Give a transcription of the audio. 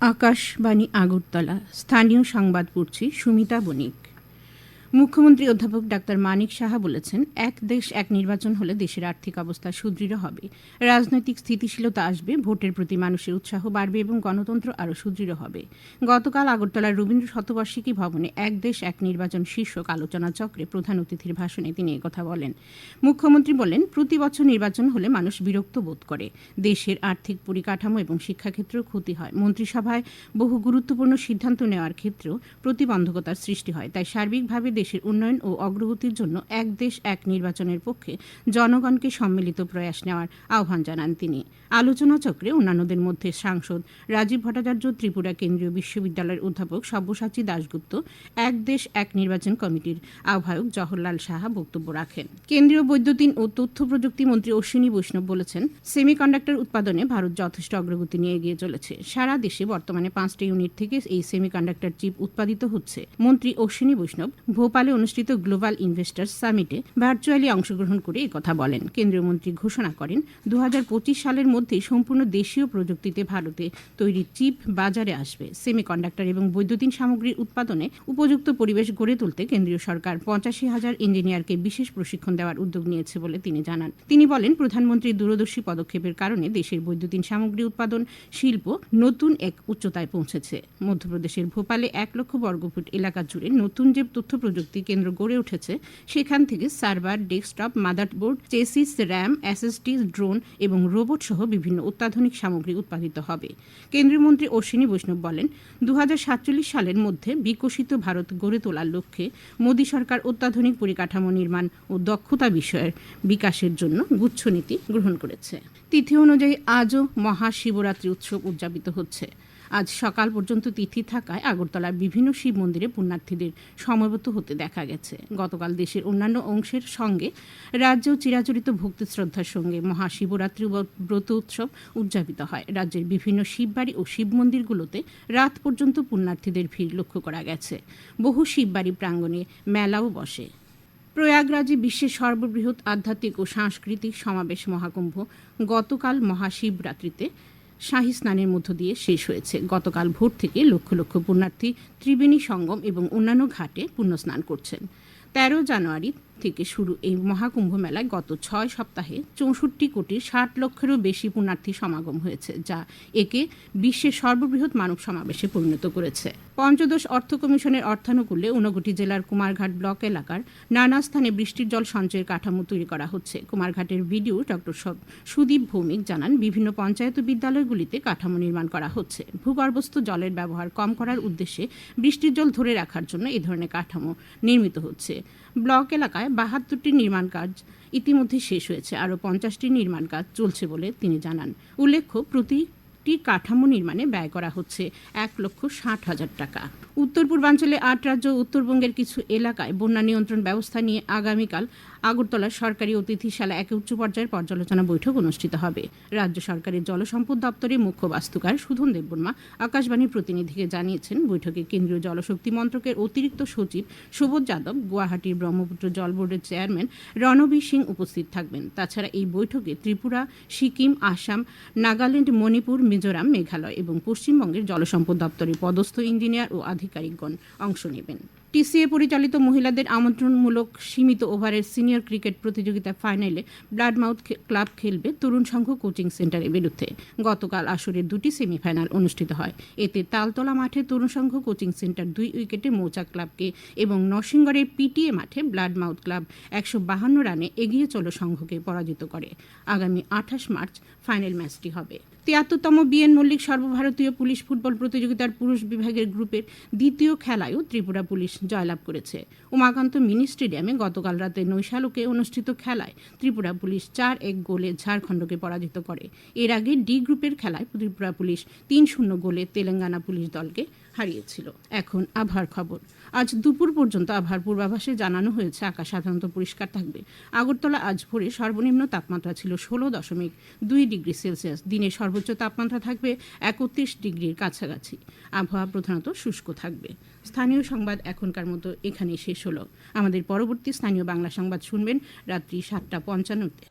আকাশবাণী আগরতলা। স্থানীয় সংবাদ পড়ছি সুমিতা বণিক। মুখ্যমন্ত্রী অধ্যাপক ডাক্তার মানিক সাহা বলেছেন, এক দেশ এক নির্বাচন হলে দেশের আর্থিক অবস্থা সুদৃঢ় হবে। রাজনৈতিক স্থিতিশীলতা আসবে, ভোটের প্রতি মানুষের উৎসাহ বাড়বে এবং গণতন্ত্র আরও সুদৃঢ় হবে। গতকাল আগরতলার রবীন্দ্র শতবার্ষিকী ভবনে এক দেশ এক নির্বাচন শীর্ষক আলোচনা চক্রে প্রধান অতিথির ভাষণে তিনি একথা বলেন। মুখ্যমন্ত্রী বলেন, প্রতি বছর নির্বাচন হলে মানুষ বিরক্ত বোধ করে। দেশের আর্থিক পরিকাঠামো এবং শিক্ষাক্ষেত্রেও ক্ষতি হয়। মন্ত্রিসভায় বহু গুরুত্বপূর্ণ সিদ্ধান্ত নেওয়ার ক্ষেত্রেও প্রতিবন্ধকতার সৃষ্টি হয়, তাই সার্বিকভাবে দেশের উন্নয়ন ও অগ্রগতির জন্য এক দেশ, এক নির্বাচনের পক্ষে জনগণকে সম্মিলিত প্রয়াস নেওয়ার আহ্বান জানান তিনি। আলোচনা চক্রে অন্যান্যদের মধ্যে সাংসদ রাজীব ভট্টাচার্য, ত্রিপুরা কেন্দ্রীয় বিশ্ববিদ্যালয়ের অধ্যাপক সব্যসাচী দাশগুপ্ত, এক দেশ, এক নির্বাচন কমিটির আহ্বায়ক জওহরলাল সাহা বক্তব্য রাখেন। কেন্দ্রীয় বৈদ্যুতিন ও তথ্য প্রযুক্তি মন্ত্রী অশ্বিনী বৈষ্ণব বলেছেন, সেমিকন্ডাক্টর উৎপাদনে ভারত যথেষ্ট অগ্রগতি নিয়ে এগিয়ে চলেছে। সারা দেশে বর্তমানে পাঁচটি ইউনিট থেকে এই সেমিকন্ডাক্টর চিপ উৎপাদিত হচ্ছে। মন্ত্রী অশ্বিনী বৈষ্ণব, ভোপালে অনুষ্ঠিত গ্লোবাল ইনভেস্টার্স সামিটে ভার্চুয়ালি অংশগ্রহণ করে কথা বলেন। কেন্দ্রীয় মন্ত্রী ঘোষণা করেন, দুহাজার পঁচিশ সালের মধ্যে সম্পূর্ণ দেশীয় প্রযুক্তিতে ভারতে তৈরি চিপ বাজারে আসবে। সেমিকন্ডাক্টর এবং বৈদ্যুতিন সামগ্রীর উৎপাদনে উপযুক্ত পরিবেশ গড়ে তুলতে কেন্দ্রীয় সরকার পঁচাশি হাজার ইঞ্জিনিয়ারকে বিশেষ প্রশিক্ষণ দেওয়ার উদ্যোগ নিয়েছে বলে তিনি জানান। তিনি বলেন, প্রধানমন্ত্রীর দূরদর্শী পদক্ষেপের কারণে দেশের বৈদ্যুতিন সামগ্রী উৎপাদন, শিল্প নতুন এক উচ্চতায় পৌঁছেছে। মধ্যপ্রদেশের ভোপালে এক লক্ষ বর্গফুট এলাকা জুড়ে নতুন যে তথ্য প্রযুক্তি কেন্দ্র গড়ে উঠেছে, সেখান থেকে server, desktop, motherboard, chassis, RAM, SSD, drone এবং রোবট সহ বিভিন্ন অত্যাধুনিক সামগ্রী উৎপাদিত হবে। কেন্দ্রীয় মন্ত্রী অশ্বিনী বৈষ্ণব বলেন দু হাজার সাতচল্লিশ সালের মধ্যে বিকশিত ভারত গড়ে তোলার লক্ষ্যে মোদী সরকার অত্যাধুনিক পরিকাঠামো নির্মাণ ও দক্ষতা বিষয়ের বিকাশের জন্য গুচ্ছনীতি গ্রহণ করেছে। তিথি অনুযায়ী আজও মহাশিবরাত্রি উৎসব উদযাপিত হচ্ছে। আজ সকাল পর্যন্ত তিথি থাকায় আগরতলার বিভিন্ন শিব মন্দিরে পুণ্যার্থীদের সমবেত হতে দেখা গেছে। গতকাল দেশের অন্যান্য অংশের সঙ্গে রাজ্যেও চিরাচরিত ভক্তি শ্রদ্ধার সঙ্গে মহাশিবরাত্রি ব্রত উৎসব উদযাপিত হয়। রাজ্যের বিভিন্ন শিববাড়ি ও শিব মন্দিরগুলোতে রাত পর্যন্ত পুণ্যার্থীদের ভিড় লক্ষ্য করা গেছে। বহু শিববাড়ি প্রাঙ্গণে মেলাও বসে। প্রয়াগরাজে বিশ্বের সর্ববৃহৎ আধ্যাত্মিক ও সাংস্কৃতিক সমাবেশ মহাকুম্ভ গতকাল মহাশিবরাত্রিতে শাহী স্নানের মধ্য দিয়ে শেষ হয়েছে। গতকাল ভোর থেকে লক্ষ লক্ষ পুণ্যার্থী ত্রিবেণী সঙ্গম এবং অন্যান্য ঘাটে পুণ্যস্নান করছেন। তেরো জানুয়ারি থেকে শুরু এই মহাকুম্ভ মেলায় গত ছয় সপ্তাহে চৌষট্টি কোটি ষাট লক্ষেরও বেশি পুণ্যার্থী সমাগম হয়েছে, যা একে বিশ্বের সর্ববৃহৎ মানব সমাবেশে পরিণত করেছে। পঞ্চদশ অর্থ কমিশনের অর্থানুকূল্যে ঊনকোটি জেলার কুমারঘাট ব্লক এলাকার নানা স্থানে বৃষ্টির জল সঞ্চয়ের কাঠামো তৈরি করা হচ্ছে। কুমারঘাটের ভিডিও ডক্টর সুদীপ ভৌমিক জানান, বিভিন্ন পঞ্চায়েত বিদ্যালয়গুলিতে কাঠামো নির্মাণ করা হচ্ছে। ভূগর্ভস্থ জলের ব্যবহার কম করার উদ্দেশ্যে বৃষ্টির জল ধরে রাখার জন্য এ ধরনের কাঠামো নির্মিত হচ্ছে। ব্লক এলাকায় বাহাত্তরটি নির্মাণ কাজ ইতিমধ্যে শেষ হয়েছে, আরও পঞ্চাশটি নির্মাণ কাজ চলছে বলে তিনি জানান। উল্লেখ্য প্রতিটি কাঠামো নির্মাণে ব্যয় করা হচ্ছে এক লক্ষ ষাট হাজার টাকা। উত্তর পূর্বাঞ্চলে আট রাজ্য উত্তরবঙ্গের কিছু এলাকায় বন্যা নিয়ন্ত্রণ ব্যবস্থা নিয়ে আগামীকাল আগরতলার সরকারি অতিথিশালা এক উচ্চ পর্যায়ের পর্যালোচনা বৈঠক অনুষ্ঠিত হবে। রাজ্য সরকারের জলসম্পদ দপ্তরের মুখ্য বাস্তুকার সুধন দেববর্মা আকাশবাণীর প্রতিনিধিকে জানিয়েছেন, বৈঠকে কেন্দ্রীয় জলশক্তি মন্ত্রকের অতিরিক্ত সচিব সুবোধ যাদব, গুয়াহাটির ব্রহ্মপুত্র জল বোর্ডের চেয়ারম্যান রণবীর সিং উপস্থিত থাকবেন। তাছাড়া এই বৈঠকে ত্রিপুরা, সিকিম, আসাম, নাগাল্যান্ড, মণিপুর মিজোরাম মেঘালয় এবং পশ্চিমবঙ্গের জলসম্পদ দপ্তরের পদস্থ ইঞ্জিনিয়ার ও আধিকারিকগণ অংশ নেবেন। টিসিএ পরিচালিত মহিলাদের আমন্ত্রণমূলক সীমিত ওভারের সিনিয়র ক্রিকেট প্রতিযোগিতা ফাইনালে ব্লাডমাউথ ক্লাব খেলবে তরুণ সংঘ কোচিং সেন্টারের বিরুদ্ধে। গতকাল আসরের দুটি সেমিফাইনাল অনুষ্ঠিত হয়। এতে তালতলা মাঠে তরুণ সংঘ কোচিং সেন্টার দুই উইকেটে মৌচা ক্লাবকে এবং নরসিংগড়ের পিটিএ মাঠে ব্লাডমাউথ ক্লাব একশো বাহান্ন রানে এগিয়ে চলো সংঘকে পরাজিত করে। আগামী আঠাশ মার্চ ফাইনাল ম্যাচটি হবে। তিয়াত্তরতম বিএন মল্লিক সর্বভারতীয় পুলিশ ফুটবল প্রতিযোগিতার পুরুষ বিভাগের গ্রুপের দ্বিতীয় খেলায়ও ত্রিপুরা পুলিশ জয়লাভ করেছে। উমাকান্ত মিনি স্টেডিয়ামে গতকাল রাতে নৈশালুকে অনুষ্ঠিত খেলায় ত্রিপুরা পুলিশ চার এক গোলে ঝাড়খণ্ডকে পরাজিত করে। এর আগে ডি গ্রুপের খেলায় ত্রিপুরা পুলিশ তিন শূন্য গোলে তেলেঙ্গানা পুলিশ দলকে হারিয়েছিল। এখন আবহাওয়ার খবর। আজ দুপুর পর্যন্ত আবহাওয়ার পূর্বাভাসে জানানো হয়েছে, আকাশ সাধারণত পরিষ্কার থাকবে। আগরতলা আজ ভোরে সর্বনিম্ন তাপমাত্রা ছিল ষোলো দশমিক দুই ডিগ্রি সেলসিয়াস। দিনে সর্বোচ্চ তাপমাত্রা থাকবে একত্রিশ ডিগ্রির কাছাকাছি। আবহাওয়া প্রধানত শুষ্ক থাকবে। স্থানীয় সংবাদ এখনকার মতো এখানেই শেষ হলো। আমাদের পরবর্তী স্থানীয় বাংলা সংবাদ শুনবেন রাত্রি সাতটা পঞ্চান্নতে।